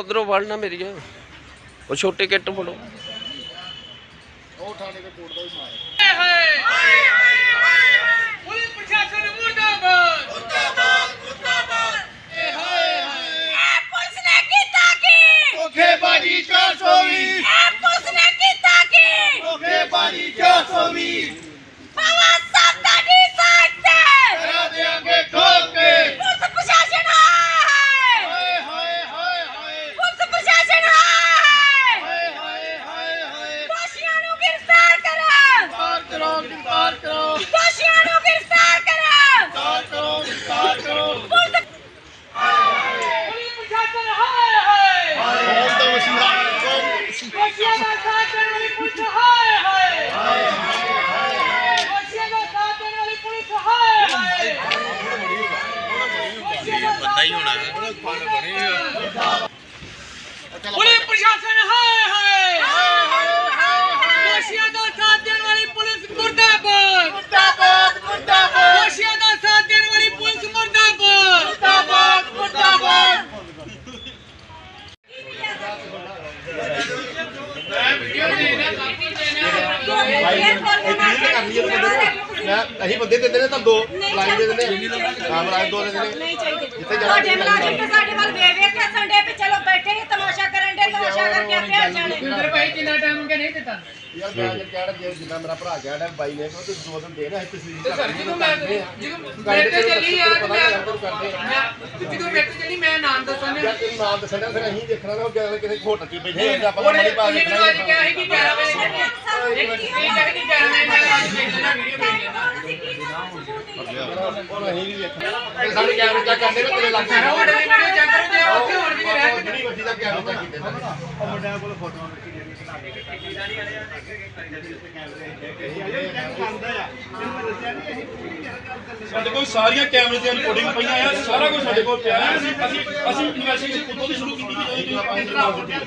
ਉਧਰੋਂ ਵੜਨਾ ਮੇਰੀ ਉਹ ਛੋਟੇ ਕਿੱਟ ਫੜੋ ਉਹ ਥਾਣੇ ਦੇ ਕੋਟ ਦਾ ਵੀ ਮਾਰ ਪੁਲਿਸ ਪ੍ਰਸ਼ਾਸਨ ਮੁਰਦਾਬਾਦ ਇਹ ਪੁਲਿਸ ਨੇ ਕੀਤਾ ਕੀ ਧੋਖੇਬਾਜ਼ੀ 420 ਇਹ ਪੁਲਿਸ ਨੇ ਕੀਤਾ ਕੀ ਧੋਖੇਬਾਜ਼ੀ 420 ਬਾਬਾ ਸਾਹਿਬ ਦਾ ਦੀ ਸਾਈਡ ਤੇ ਕਰਾ ਦੇਾਂਗੇ ਠੋਕ ਕੇ ਪੁਲਿਸ ਪ੍ਰਸ਼ਾਸਨ ਹਾਏ ਹਾਏ ਹਾਏ ਹਾਏ ਹਾਏ ਪੁਲਿਸ ਪ੍ਰਸ਼ਾਸਨ ਹਾਏ ਹਾਏ ਹਾਏ ਹਾਏ ਹਾਏ ਦੋਸ਼ੀਆਂ ਨੂੰ ਗ੍ਰਿਫਤਾਰ ਕਰੋ ਗ੍ਰਿਫਤਾਰ ਕਰੋ ਗ੍ਰਿਫਤਾਰ ਕਰੋ ਦੋਸ਼ੀਆਂ ਨੂੰ ਗ੍ਰਿਫਤਾਰ ਕਰੋ ਗ੍ਰਿਫਤਾਰ ਕਰੋ ਗ੍ਰਿਫਤਾਰ ਕਰੋ ਪੁਲਿਸ ਪੁਲਿਸ ਪ੍ਰਸ਼ਾਸਨ ਹਾਏ ਹਾਏ ਕੌਮ ਦਾ ਵਸੀਲਾ ਦੋਸ਼ੀਆਂ ਦਾ ਸਾਥ ਦੇਣ ਵਾਲੀ ਪੁਲਿਸ ਹਾਏ ਹਾਏ ਦੋਸ਼ੀਆਂ ਦਾ ਸਾਥ ਦੇਣ ਵਾਲੀ ਪੁਲਿਸ ਹਾਏ ਹਾਏ ਬੰਦਾ ਹੀ ਹੋਣਾ ਪੁਲਿਸ ਪ੍ਰਸ਼ਾਸਨ ਹਾਏ ਹਾਏ ਦੋਸ਼ੀਆਂ ਦਾ ਸਾਥ ਦੇਣ ਵਾਲੀ ਪੁਲਿਸ ਮੁਰਦਾਬਾਦ ਮੁਰਦਾਬਾਦ ਮੁਰਦਾਬਾਦ ਦੋਸ਼ੀਆਂ ਦਾ ਸਾਥ ਦੇਣ ਵਾਲੀ ਪੁਲਿਸ ਮੁਰਦਾਬਾਦ ਮੁਰਦਾਬਾਦ ਮੁਰਦਾਬਾਦ ਮੈਂ ਅਸੀਂ ਬੰਦੇ ਦੇ ਦਿੰਦੇ ਤਾਂ ਦੋ ਲਾਈਨ ਦੇ ਦਿੰਦੇ ਹਾਂ ਮਲਾਈ ਦੋ ਦੇ ਦਿੰਦੇ ਨਹੀਂ ਚਾਹੀਦੇ ਜਿੱਥੇ ਤੁਹਾਡੇ ਮੁਲਾਜ਼ਮ ਤੇ ਸਾਡੇ ਵੱਲ ਵੇਖ ਵੇਖ ਕੇ ਸੰਡੇ ਵੀ ਚਲੋ ਬੈਠੇ ਹੀ ਤਮਾਸ਼ਾ ਕਰਨ ਦੇ ਤਮਾਸ਼ਾ ਕਰਕੇ ਆਪੇ ਆ ਜਾਣੇ। ਭਾਈ ਕਿੰਨਾ ਟਾਈਮ ਮੰਗੇ ਨਹੀਂ ਦਿੱਤਾ? ਯਾਰ ਮੈਂ ਜੇ ਕਹਿਣਾ ਜੇ ਜਿੰਨਾ ਮੇਰਾ ਭਰਾ ਕਹਿਣਾ ਬਾਈ ਨੇ ਉਹ ਤੇ ਦੋ ਦਿਨ ਦੇ ਨਾ ਇੱਕ ਸਰੀਰ ਤੇ ਸਰ ਜਦੋਂ ਮੈਂ ਜਦੋਂ ਮੇਰੇ ਤੇ ਚੱਲੀ ਆ ਤੇ ਮੈਂ ਜਦੋਂ ਮੇਰੇ ਤੇ ਚੱਲੀ ਮੈਂ ਨਾਮ ਦੱਸਣਾ ਯਾਰ ਤੇਰੀ ਨਾਮ ਦੱਸਣਾ ਫਿਰ ਅਸੀਂ ਦੇਖਣਾ ਨਾ ਕਿ ਕਿਸੇ ਹੋਟਲ 'ਚ ਬੈਠੇ ਆਪਾਂ ਤੁਸੀਂ ਮੈਨੂੰ ਅੱਜ ਕਿਹਾ ਸੀ ਕਿ 11 ਵਜੇ ਇਹ ਕਹਿ ਕਿ 11 ਵਜੇ ਅਸੀਂ ਵੀ ਵੇਖਣਾ। ਤੇ ਸਾਡੇ ਕੈਮਰੇ ਚੈੱਕ ਕਰਦੇ ਨੇ ਤੇਰੇ ਲੱਗ ਮੈਂ ਉਹ ਵੀਡੀਓ ਚੈੱਕ ਕਰੋ ਜੇ ਉੱਥੇ ਹੋਰ ਵੀ ਰਹਿ ਕੇ ਜਿਹੜੀ ਵੱਡੀ ਦਾ ਕੈਮਰਾ ਚੈੱਕ ਕੀਤੇ ਉਹ ਮੁੰਡਿਆਂ ਕੋਲ ਫੋਟੋਆਂ ਸਾਡੇ ਕੋਲ ਸਾਰੀਆਂ ਕੈਮਰੇ ਦੀਆਂ ਰਿਕਾਰਡਿੰਗ ਪਈਆਂ ਆ ਸਾਰਾ ਕੁਝ ਸਾਡੇ ਕੋਲ ਪਿਆ ਹੈ ਅਸੀਂ ਅਸੀਂ ਇਨਵੈਸਟੀਗੇਸ਼ਨ ਉਦੋਂ ਦੀ ਸ਼ੁਰੂ ਕੀਤੀ ਕਿ ਜਦੋਂ ਤੁਸੀਂ ਇੰਟਰਨਾਲ ਦਿੱਤੀ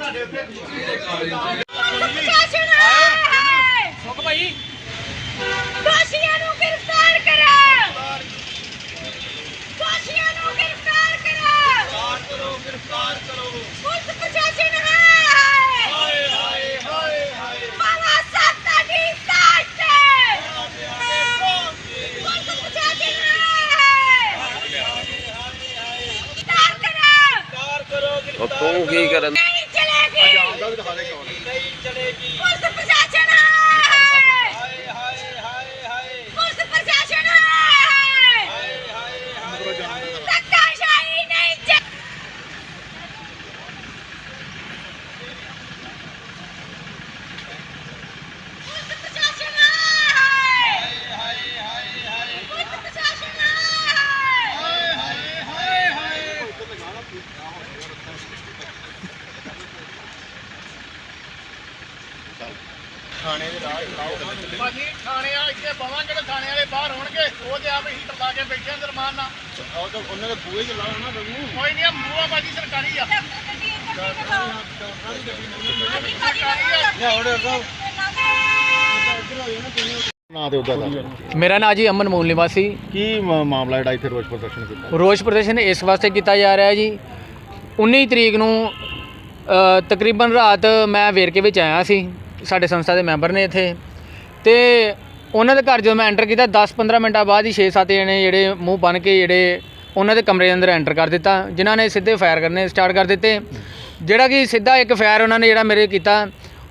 ਪ੍ਰਸ਼ਾਸਨ ਹਾਏ ਸੁੱਕ ਭਾਈ ਦੋਸ਼ੀਆਂ ਨੂੰ ਗ੍ਰਿਫਤਾਰ ਕਰੋ ਦੋਸ਼ੀਆਂ ਨੂੰ ਗ੍ਰਿਫਤਾਰ ਕਰੋ ਕਰੋ ਗ੍ਰਿਫਤਾਰ ਕਰੋ ਪੁਲਿਸ ਪ੍ਰਸ਼ਾਸਨ ਹਾਏ ਹਾਏ ਹਾਏ ਹਾਏ ਹਾਏ ਬਾਬਾ ਸਾਹਿਬ ਦਾ ਦੀ ਸਾਈਡ ਤੇ ਪੁਲਿਸ ਪ੍ਰਸ਼ਾਸਨ ਹਾਏ ਗ੍ਰਿਫਤਾਰ ਕਰੋ ਉਹ ਤੂੰ ਕੀ ਕਰਨ? ਨਹੀਂ ਚਲੇਗੀ। ਆਉਂਦਾ ਵੀ ਦਿਖਾ ਦੇ ਕੌਣ ਪੁਲਿਸ ਪ੍ਰਸ਼ਾਸਨ ਹਾਏ ਹਾਏ ਹਾਏ ਹਾਏ ਹਾਏ ਪੁਲਿਸ ਪ੍ਰਸ਼ਾਸਨ ਹਾਏ ਧੱਕਾਸ਼ਾਹੀ ਨਹੀਂ ਚੱਲ ਪੁਲਿਸ ਪ੍ਰਸ਼ਾਸਨ ਹਾਏ ਪੁਲਿਸ ਪ੍ਰਸ਼ਾਸਨ ਹਾਏ ਥਾਣੇ ਦੇ ਰਾਹ ਲਾਓ ਭਾਜੀ ਥਾਣੇ ਆ ਇੱਥੇ ਬਵਾਂ ਜਿਹੜੇ ਥਾਣੇ ਵਾਲੇ ਬਾਹਰ ਹੋਣਗੇ ਉਹ ਤੇ ਆਪ ਹੀਟਰ ਲਾ ਕੇ ਬੈਠੇ ਅੰਦਰ ਮਾਨ ਨਾ ਉਹ ਤਾਂ ਉਹਨਾਂ ਦੇ ਬੂਹੇ 'ਚ ਲਾਓ ਨਾ ਬਗੂ ਕੋਈ ਨਹੀਂ ਮੂਆ ਬਾਜੀ ਸਰਕਾਰੀ ਆ। ਨਾ ਤੇ ਉਹਦਾ ਮੇਰਾ ਨਾਂ ਜੀ ਅਮਨ ਮੂਲ ਨਿਵਾਸੀ। ਕੀ ਮ- ਮਾਮਲਾ ਜਿਹੜਾ ਇੱਥੇ ਰੋਜ਼ ਪ੍ਰਦਰਸ਼ਨ ਕੀਤਾ? ਰੋਸ ਪ੍ਰਦਰਸ਼ਨ ਇਸ ਵਾਸਤੇ ਕੀਤਾ ਜਾ ਰਿਹਾ ਹੈ ਜੀ। 19 ਤਰੀਕ ਨੂੰ ਅ, ਤਕਰੀਬਨ ਰਾਤ ਮੈਂ ਵੇਰਕੇ ਵਿੱਚ ਆਇਆ ਸੀ। ਸਾਡੇ ਸੰਸਥਾ ਦੇ ਮੈਂਬਰ ਨੇ ਇੱਥੇ। ਤੇ ਉਹਨਾਂ ਦੇ ਘਰ ਜਦੋਂ ਮੈਂ ਐਂਟਰ ਕੀਤਾ 10-15 ਮਿੰਟਾਂ ਬਾਅਦ ਹੀ 6-7 ਜਣੇ ਜਿਹੜੇ ਮੂੰਹ ਬਨ ਕੇ ਜਿਹੜੇ ਉਹਨਾਂ ਦੇ ਕਮਰੇ ਦੇ ਅੰਦਰ ਐਂਟਰ ਕਰ ਦਿੱਤਾ, ਜਿਨ੍ਹਾਂ ਨੇ ਸਿੱਧੇ ਫਾਇਰ ਕਰਨੇ ਸਟਾਰਟ ਕਰ ਦਿੱਤੇ। ਜਿਹੜਾ ਕਿ ਸਿੱਧਾ ਇੱਕ ਫਾਇਰ ਉਹਨਾਂ ਨੇ ਜਿਹੜਾ ਮੇਰੇ ਕੀਤਾ,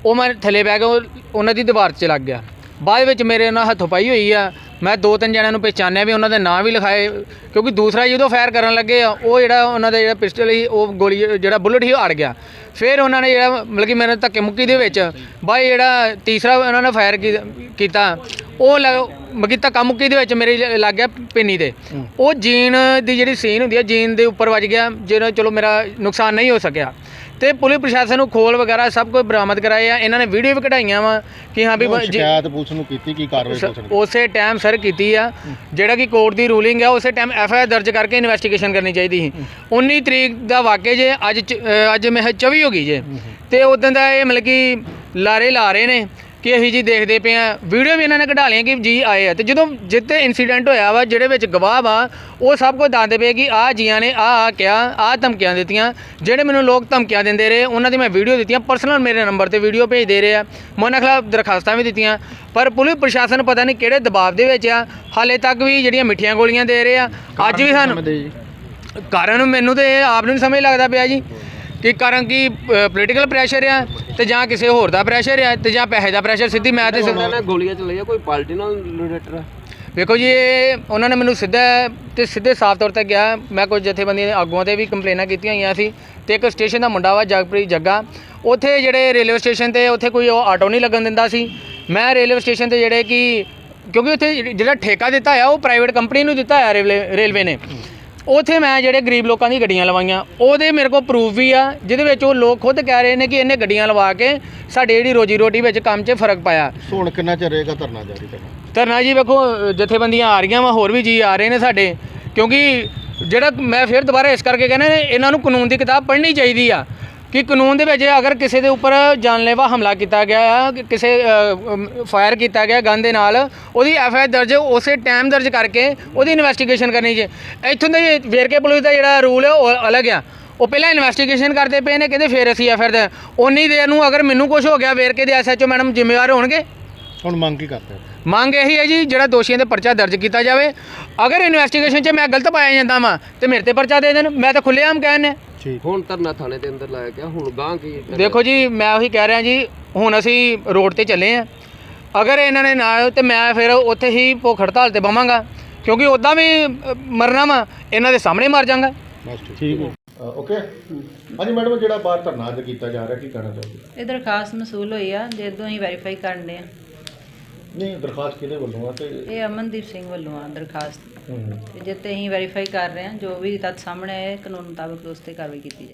ਉਹ ਮੈਂ ਥੱਲੇ ਬਹਿ ਕੇ ਉਹਨਾਂ ਦੀ ਦੀਵਾਰ 'ਚ ਲੱਗ ਗਿਆ। ਬਾਅਦ ਵਿੱਚ ਮੇਰੇ ਉਹਨਾਂ ਹੱਥੋਂ ਪਾਈ ਹੋਈ ਆ ਮੈਂ ਦੋ ਤਿੰਨ ਜਣਿਆਂ ਨੂੰ ਪਹਿਚਾਨਿਆ ਵੀ ਉਹਨਾਂ ਦੇ ਨਾਂ ਵੀ ਲਿਖਾਏ ਕਿਉਂਕਿ ਦੂਸਰਾ ਜਦੋਂ ਫਾਇਰ ਕਰਨ ਲੱਗੇ ਆ ਉਹ ਜਿਹੜਾ ਉਹਨਾਂ ਦਾ ਜਿਹੜਾ ਪਿਸਟਲ ਸੀ ਉਹ ਗੋਲੀ ਜਿਹੜਾ ਬੁਲਟ ਸੀ ਉਹ ਅੜ ਗਿਆ। ਫਿਰ ਉਹਨਾਂ ਨੇ ਜਿਹੜਾ ਮਤਲਬ ਕਿ ਮੇਰੇ ਧੱਕੇ ਮੁੱਕੀ ਦੇ ਵਿੱਚ ਬਾਈ ਜਿਹੜਾ ਤੀਸਰਾ ਉਹਨਾਂ ਨੇ ਫਾਇਰ ਕੀਤਾ ਉਹ ਮਗੀ ਧੱਕਾ ਮੁੱਕੀ ਦੇ ਵਿੱਚ ਮੇਰੇ ਲੱਗ ਗਿਆ ਪਿੰਨੀ ਤੇ। ਉਹ ਜੀਨ ਦੀ ਜਿਹੜੀ ਸੀਨ ਹੁੰਦੀ ਹੈ ਜੀਨ ਦੇ ਉੱਪਰ ਵੱਜ ਗਿਆ ਜਿਹੜਾ ਚਲੋ ਮੇਰਾ ਨੁਕਸਾਨ ਨਹੀਂ ਹੋ ਸਕਿਆ। ਤੇ ਪੁਲਿਸ ਪ੍ਰਸ਼ਾਸਨ ਨੂੰ ਖੋਲ ਵਗੈਰਾ ਸਭ ਕੁਝ ਬਰਾਮਦ ਕਰਾਏ ਆ। ਇਹਨਾਂ ਨੇ ਵੀਡੀਓ ਵੀ ਕਢਾਈਆਂ ਵਾ ਕਿ ਹਾਂ ਵੀ ਜੀ- ਸ਼ਿਕਾਇਤ ਪੁਲਿਸ ਨੂੰ ਕੀਤੀ ਕੀ ਕਾਰਵਾਈ ਪੁਲਿਸ ਨੇ ਉਸੇ ਟਾਈਮ ਸਰ ਕੀਤੀ ਆ। ਜਿਹੜਾ ਕਿ ਕੋਰਟ ਦੀ ਰੂਲਿੰਗ ਆ ਉਸੇ ਟਾਈਮ ਐਫ ਆਈ ਆਰ ਦਰਜ ਕਰਕੇ ਇਨਵੈਸਟੀਗੇਸ਼ਨ ਕਰਨੀ ਚਾਹੀਦੀ ਸੀ। 19 ਤਰੀਕ ਦਾ ਵਾਕਿਆ ਜੇ ਅੱਜ ਚ- ਅ, ਅੱਜ ਮੈਂ 24 ਹੋ ਗਈ ਜੇ। ਤੇ ਉਦੋਂ ਦਾ ਇਹ ਮਤਲਬ ਕਿ ਲਾਰੇ ਲਾ ਰਹੇ ਨੇ। ਕਿ ਅਸੀਂ ਜੀ ਦੇਖਦੇ ਪਏ ਆ ਵੀਡੀਓ ਵੀ ਇਹਨਾਂ ਨੇ ਕਢਾ ਲਈਆਂ ਕਿ ਜੀ ਆਏ ਆ। ਤੇ ਜਦੋਂ ਜਿੱਤੇ ਇਨਸੀਡੈਂਟ ਹੋਇਆ ਵਾ ਜਿਹੜੇ ਵਿੱਚ ਗਵਾਹ ਵਾ ਉਹ ਸਭ ਕੁਝ ਦੱਸਦੇ ਪਏ ਕਿ ਆਹ ਜੀਆਂ ਨੇ ਆਹ ਆ ਕਿਹਾ ਆਹ ਧਮਕੀਆਂ ਦਿੱਤੀਆਂ। ਜਿਹੜੇ ਮੈਨੂੰ ਲੋਕ ਧਮਕੀਆਂ ਦਿੰਦੇ ਰਹੇ ਉਹਨਾਂ ਦੀ ਮੈਂ ਵੀਡੀਓ ਦਿੱਤੀਆਂ। ਪਰਸਨਲ ਮੇਰੇ ਨੰਬਰ ਤੇ ਵੀਡੀਓ ਭੇਜਦੇ ਰਹੇ ਆ। ਮੈਂ ਉਹਨਾਂ ਖਿਲਾਫ ਦਰਖਾਸਤਾਂ ਵੀ ਦਿੱਤੀਆਂ। ਪਰ ਪੁਲਿਸ ਪ੍ਰਸ਼ਾਸਨ ਪਤਾ ਨਹੀਂ ਕਿਹੜੇ ਦਬਾਅ ਦੇ ਵਿੱਚ ਆ। ਹਾਲੇ ਤੱਕ ਵੀ ਜਿਹੜੀਆਂ ਮਿੱਠੀਆਂ ਗੋਲੀਆਂ ਦੇ ਰਹੇ ਆ। ਅੱਜ ਵੀ ਸਾਨੂੰ ਕਾਰਨ ਮੈਨੂੰ ਤੇ ਆਪ ਨੂੰ ਸਮਝ ਲੱਗਦਾ ਪਿਆ ਜੀ। ਕਿ ਕਾਰਨ ਕੀ ਪੋਲੀਟੀਕਲ ਪ੍ਰੈਸ਼ਰ ਆ? ਤੇ ਜਾਂ ਕਿਸੇ ਹੋਰ ਦਾ ਪ੍ਰੈਸ਼ਰ ਆ ਤੇ ਜਾਂ ਪੈਸੇ ਦਾ ਪ੍ਰੈਸ਼ਰ ਸਿੱਧੀ ਮੈਂ ਤੇ ਉਹਨਾਂ ਨੇ ਗੋਲੀਆਂ ਚਲਾਈਆਂ ਕੋਈ ਪਾਰਟੀ ਨਾਲ ਰਿਲੇਟਡ ਆ? ਵੇਖੋ ਜੀ ਇਹ ਉਹਨਾਂ ਨੇ ਮੈਨੂੰ ਸਿੱਧਾ ਤੇ ਸਿੱਧੇ ਸਾਫ਼ ਤੌਰ ਤੇ ਕਿਹਾ ਮੈਂ ਕੁਝ ਜਥੇਬੰਦੀਆਂ ਦੇ ਆਗੂਆਂ ਤੇ ਵੀ ਕੰਪਲੇਨਾਂ ਕੀਤੀਆਂ ਹੋਈਆਂ ਸੀ ਤੇ ਇੱਕ ਸਟੇਸ਼ਨ ਦਾ ਮੁੰਡਾ ਵਾ ਜਗਪ੍ਰੀਤ ਜੱਗਾ ਉੱਥੇ ਜਿਹੜੇ ਰੇਲਵੇ ਸਟੇਸ਼ਨ ਤੇ ਉੱਥੇ ਕੋਈ ਉਹ ਆਟੋ ਨਹੀਂ ਲੱਗਣ ਦਿੰਦਾ ਸੀ। ਮੈਂ ਰੇਲਵੇ ਸਟੇਸ਼ਨ ਤੇ ਜਿਹੜੇ ਕਿ ਕਿਉਂਕਿ ਉੱਥੇ ਜਿਹੜਾ ਠੇਕਾ ਦਿੱਤਾ ਆ ਉਹ ਪ੍ਰਾਈਵੇਟ ਕੰਪਨੀ ਨੂੰ ਦਿੱਤਾ ਆ ਰੇਲਵੇ ਰੇਲਵੇ ਨੇ। ਉੱਥੇ ਮੈਂ ਜਿਹੜੇ ਗਰੀਬ ਲੋਕਾਂ ਦੀ ਗੱਡੀਆਂ ਲਵਾਈਆਂ ਉਹਦੇ ਮੇਰੇ ਕੋਲ ਪ੍ਰੂਫ ਵੀ ਆ ਜਿਹਦੇ ਵਿੱਚ ਉਹ ਲੋਕ ਖੁਦ ਕਹਿ ਰਹੇ ਨੇ ਕਿ ਇਹਨੇ ਗੱਡੀਆਂ ਲਵਾ ਕੇ ਸਾਡੀ ਜਿਹੜੀ ਰੋਜੀ ਰੋਟੀ ਵਿੱਚ ਕੰਮ 'ਚ ਫ਼ਰਕ ਪਾਇਆ। ਹੁਣ ਕਿੰਨਾ ਚਿਰ ਰਹੇਗਾ ਧਰਨਾ ਜਾਰੀ ਕਰਨਾ? ਧਰਨਾ ਜੀ ਵੇਖੋ ਜਥੇਬੰਦੀਆਂ ਆ ਰਹੀਆਂ ਵਾ ਹੋਰ ਵੀ ਜੀ ਆ ਰਹੇ ਨੇ ਸਾਡੇ। ਕਿਉਂਕਿ ਜਿਹੜਾ ਮੈਂ ਫਿਰ ਦੁਬਾਰਾ ਇਸ ਕਰਕੇ ਕਹਿੰਦਾ ਇਹਨਾਂ ਨੂੰ ਕਾਨੂੰਨ ਦੀ ਕਿਤਾਬ ਪੜ੍ਹਨੀ ਚਾਹੀਦੀ ਆ। ਕਿ ਕਾਨੂੰਨ ਦੇ ਵਿੱਚ ਅਗਰ ਕਿਸੇ ਦੇ ਉੱਪਰ ਜਾਨਲੇਵਾ ਹਮਲਾ ਕੀਤਾ ਗਿਆ ਆ, ਕਿਸੇ ਫਾਇਰ ਕੀਤਾ ਗਿਆ ਗਨ ਦੇ ਨਾਲ, ਉਹਦੀ ਐਫ ਆਈ ਦਰਜ ਉਸੇ ਟਾਈਮ ਦਰਜ ਕਰਕੇ ਉਹਦੀ ਇਨਵੈਸਟੀਗੇਸ਼ਨ ਕਰਨੀ ਜੇ। ਇੱਥੋਂ ਦੇ ਵੇਰਕੇ ਪੁਲਿਸ ਦਾ ਜਿਹੜਾ ਰੂਲ ਹੈ ਉਹ ਅਲੱਗ ਆ। ਉਹ ਪਹਿਲਾਂ ਇਨਵੈਸਟੀਗੇਸ਼ਨ ਕਰਦੇ ਪਏ ਨੇ, ਕਹਿੰਦੇ ਫਿਰ ਅਸੀਂ ਐਫ ਆਈ ਆਰ ਉਨੀ ਦੇਰ ਨੂੰ ਅਗਰ ਮੈਨੂੰ ਕੁਝ ਹੋ ਗਿਆ, ਵੇਰਕੇ ਦੇ ਐਸਐਚਓ ਮੈਡਮ ਜ਼ਿੰਮੇਵਾਰ ਹੋਣਗੇ। ਹੁਣ ਮੰਗ ਕੀ ਕਰਦੇ ਮੰਗ ਇਹੀ ਹੈ ਜੀ ਜਿਹੜਾ ਦੋਸ਼ੀਆਂ ਦੇ ਪਰਚਾ ਦਰਜ ਕੀਤਾ ਜਾਵੇ। ਅਗਰ ਇਨਵੈਸਟੀਗੇਸ਼ਨ 'ਚ ਮੈਂ ਗਲਤ ਪਾਇਆ ਜਾਂਦਾ ਵਾਂ ਤੇ ਮੇਰੇ ਤੇ ਪਰਚਾ ਦੇ ਦੇਣ। ਮੈਂ ਤਾਂ ਖੁੱਲ੍ਹੇਆਮ ਕਹਿੰਨੇ ਠੀਕ। ਹੁਣ ਧਰਨਾ ਥਾਣੇ ਦੇ ਅੰਦਰ ਲਾਇਆ ਗਿਆ ਹੁਣ ਗਾਂ ਕੀ? ਦੇਖੋ ਜੀ ਮੈਂ ਉਹੀ ਕਹਿ ਰਿਹਾ ਜੀ ਹੁਣ ਅਸੀਂ ਰੋਡ ਤੇ ਚੱਲੇ ਆ। ਅਗਰ ਇਹਨਾਂ ਨੇ ਨਾ ਤੇ ਮੈਂ ਫਿਰ ਉੱਥੇ ਹੀ ਭੁੱਖ ਹੜਤਾਲ ਤੇ ਬਵਾਂਗਾ। ਕਿਉਂਕਿ ਉਦਾਂ ਵੀ ਮਰਨਾ ਵਾ ਇਹਨਾਂ ਦੇ ਸਾਹਮਣੇ ਮਰ ਜਾਵਾਂਗਾ। ਬਸ ਠੀਕ। ਓਕੇ ਹਾਂਜੀ ਮੈਡਮ ਜਿਹੜਾ ਬਾਹਰ ਧਰਨਾ ਅੱਜ ਕੀਤਾ ਜਾ ਰਿਹਾ ਕੀ ਕਹਿਣਾ ਚਾਹੋਗੇ? ਇਹ ਦਰਖਾਸਤ ਮਸੂਲ ਹੋਈ ਆ ਜਦੋਂ ਹੀ ਵੈਰੀਫਾਈ ਕਰਨ ਦੇ ਆ। ਨਹੀਂ ਦਰਖਾਸਤ ਕਿਹਦੇ ਵੱਲੋਂ ਆ ਤੇ ਇਹ ਅਮਨਦੀਪ ਸਿੰਘ ਵੱਲੋਂ ਆ ਦਰਖਾਸਤ। ਹੂੰ। ਤੇ ਜਿੱਤੇ ਅਸੀਂ ਵੈਰੀਫਾਈ ਕਰ ਰਹੇ ਹਾਂ ਜੋ ਵੀ ਤੱਥ ਸਾਹਮਣੇ ਆਏ ਕਾਨੂੰਨ ਮੁਤਾਬਕ ਉਸ ਤੇ ਕਾਰਵਾਈ ਕੀਤੀ ਜਾਏ।